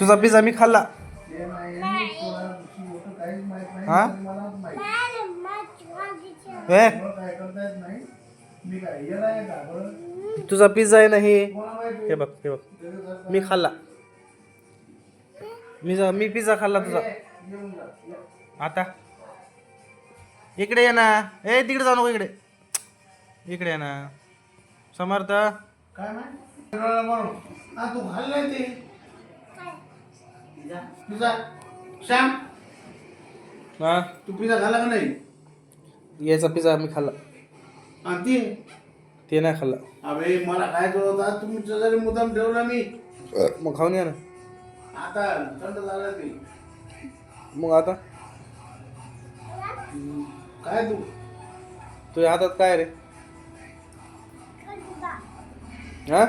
तुझा पिझ्झा मी खाल्ला. नाही. हा? नाही तुझा पिझ्झा आहे ना हे? बघ हे बघ. मी खाल्ला. मी जा मी पिझ्झा खाल्ला तुझा. आता. इकडे ये ना. ए तिकडे जाऊ नको इकडे. इकडे ये ना. समर्थ. काय हा तू खाल्लंय ते? पिझ्झा श्याम हा? तू पिझ्झा खाल्ला का नाही? याचा पिझ्झा मी खाल्ला. आणि ती? ते नाही खाल्ला. अबे मला खायचं होता? तुमच्या जरी मुद्दाम ठेवला मी. मग खाऊन या ना. आता थंड झालं ते मग आता? काय तू? तुझ्या हातात काय रे? हा?